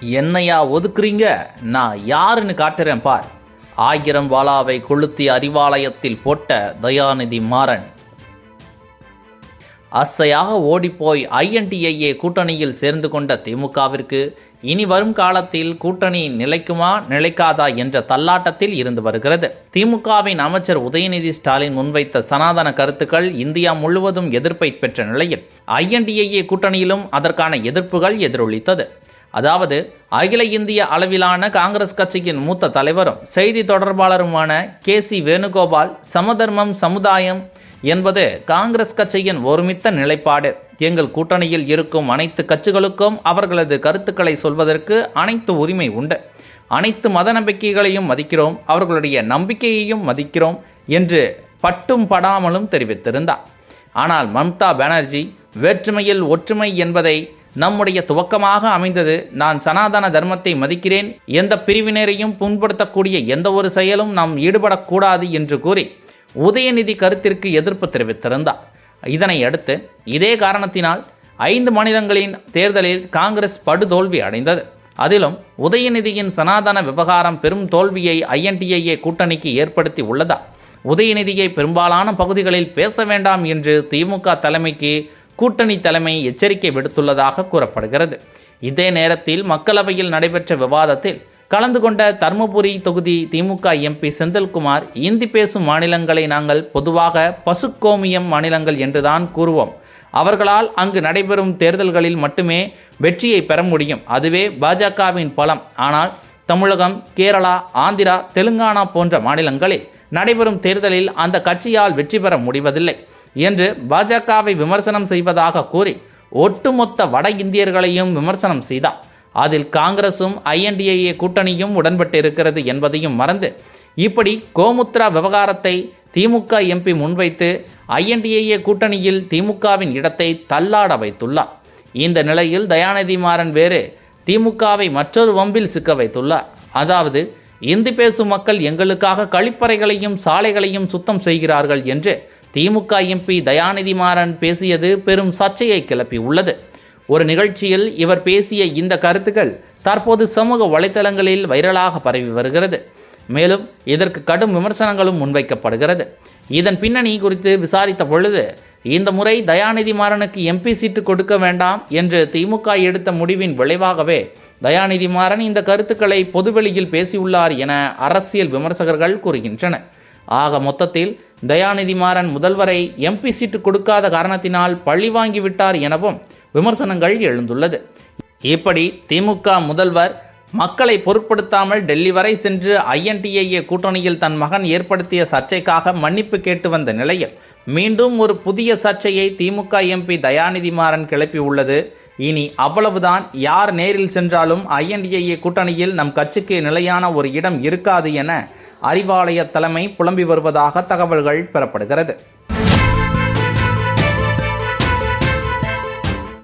என்னையா ஒதுக்குறீங்க? நான் யாருன்னு காட்டுறேன் பார். ஆயிரம் வாலாவை கொளுத்தி அறிவாலயத்தில் போட்ட தயாநிதி மாறன். அசையாக ஓடிப்போய் ஐஎன்டிஐஏ கூட்டணியில் சேர்ந்து கொண்ட திமுகவிற்கு இனி வரும் காலத்தில் கூட்டணி நிலைக்குமா நிலைக்காதா என்ற தள்ளாட்டத்தில் இருந்து வருகிறது. திமுகவின் அமைச்சர் உதயநிதி ஸ்டாலின் முன்வைத்த சனாதன கருத்துக்கள் இந்தியா முழுவதும் எதிர்ப்பை பெற்ற நிலையில் ஐஎன்டிஐஏ கூட்டணியிலும் அதற்கான எதிர்ப்புகள் எதிரொலித்தது. அதாவது அகில இந்திய அளவிலான காங்கிரஸ் கட்சியின் மூத்த தலைவரும் செய்தி தொடர்பாளருமான கே சி வேணுகோபால் சமதர்மம் சமுதாயம் என்பது காங்கிரஸ் கட்சியின் ஒருமித்த நிலைப்பாடு. எங்கள் கூட்டணியில் இருக்கும் அனைத்து கட்சிகளுக்கும் அவர்களது கருத்துக்களை சொல்வதற்கு அனைத்து உரிமை உண்டு. அனைத்து மத நம்பிக்கைகளையும் மதிக்கிறோம் அவர்களுடைய நம்பிக்கையையும் மதிக்கிறோம் என்று பட்டும் படாமலும் தெரிவித்திருந்தார். ஆனால் மம்தா பானர்ஜி வேற்றுமையில் ஒற்றுமை என்பதை நம்முடைய துவக்கமாக அமைந்தது. நான் சனாதன தர்மத்தை மதிக்கிறேன். எந்த பிரிவினரையும் புண்படுத்தக்கூடிய எந்த ஒரு செயலும் நாம் ஈடுபடக்கூடாது என்று கூறி உதயநிதி கருத்திற்கு எதிர்ப்பு தெரிவித்திருந்தார். இதனை அடுத்து இதே காரணத்தினால் ஐந்து மாநிலங்களின் தேர்தலில் காங்கிரஸ் படுதோல்வி அடைந்தது. அதிலும் உதயநிதியின் சனாதன விவகாரம் பெரும் தோல்வியை ஐஎன்டிஏஏ கூட்டணிக்கு ஏற்படுத்தி உள்ளதா? உதயநிதியை பெரும்பாலான பகுதிகளில் பேச வேண்டாம் என்று திமுக தலைமைக்கு கூட்டணி தலைமை எச்சரிக்கை விடுத்துள்ளதாக கூறப்படுகிறது. இதே நேரத்தில் மக்களவையில் நடைபெற்ற விவாதத்தில் கலந்து கொண்ட தர்மபுரி தொகுதி திமுக எம்பி செந்தில்குமார் இந்தி பேசும் மாநிலங்களை நாங்கள் பொதுவாக பசுக்கோமியம் மாநிலங்கள் என்றுதான் கூறுவோம். அவர்களால் அங்கு நடைபெறும் தேர்தல்களில் மட்டுமே வெற்றியை பெற முடியும். அதுவே பாஜகவின் பலம். ஆனால் தமிழகம் கேரளா ஆந்திரா தெலுங்கானா போன்ற மாநிலங்களில் நடைபெறும் தேர்தலில் அந்த கட்சியால் வெற்றி பெற முடிவதில்லை. என்று பாஜகவை விமர்சனம் செய்வதாக கூறி ஒட்டுமொத்த வட இந்தியர்களையும் விமர்சனம் செய்தார். அதில் காங்கிரசும் ஐஎன்டிஏஏ கூட்டணியும் உடன்பட்டிருக்கிறது என்பதையும் மறந்து இப்படி கோமுத்ரா விவகாரத்தை திமுக எம்பி முன்வைத்து ஐஎன்டிஏஏ கூட்டணியில் திமுகவின் இடத்தை தள்ளாட வைத்துள்ளார். இந்த நிலையில் தயாநிதி மாறன் வேறு திமுகவை மற்றொரு வம்பில் சிக்க வைத்துள்ளார். அதாவது இந்தி பேசும் மக்கள் எங்களுக்காக கழிப்பறைகளையும் சாலைகளையும் சுத்தம் செய்கிறார்கள் என்று திமுக எம்பி தயாநிதி மாறன் பேசியது பெரும் சர்ச்சையை கிளப்பி உள்ளது. ஒரு நிகழ்ச்சியில் இவர் பேசிய இந்த கருத்துக்கள் தற்போது சமூக வலைதளங்களில் வைரலாக பரவி வருகிறது. மேலும் இதற்கு கடும் விமர்சனங்களும் முன்வைக்கப்படுகிறது. இதன் பின்னணி குறித்து விசாரித்த பொழுது இந்த முறை தயாநிதி மாறனுக்கு எம்பி சீட்டு கொடுக்க வேண்டாம் என்று திமுக எடுத்த முடிவின் விளைவாகவே தயாநிதி மாறன் இந்த கருத்துக்களை பொதுவெளியில் பேசியுள்ளார் என அரசியல் விமர்சகர்கள் கூறுகின்றனர். ஆக மொத்தத்தில் தயாநிதி மாறன் முதல்வரை எம்பி சீட்டு கொடுக்காத காரணத்தினால் பழி வாங்கிவிட்டார் எனவும் விமர்சனங்கள் எழுந்துள்ளது. இப்படி திமுக முதல்வர் மக்களை பொருட்படுத்தாமல் டெல்லி வரை சென்று ஐஎன்டிஏஏ கூட்டணியில் தன் மகன் ஏற்படுத்திய சர்ச்சைக்காக மன்னிப்பு கேட்டு வந்த நிலையில் மீண்டும் ஒரு புதிய சர்ச்சையை திமுக எம்பி தயாநிதி மாறன் கிளப்பி உள்ளது இனி அவ்வளவுதான். யார் நேரில் சென்றாலும் ஐஎன்டிஏஏ கூட்டணியில் நம் கட்சிக்கு நிலையான ஒரு இடம் இருக்காது என அறிவாலய தலைமை புலம்பி வருவதாக தகவல்கள் பெறப்படுகிறது.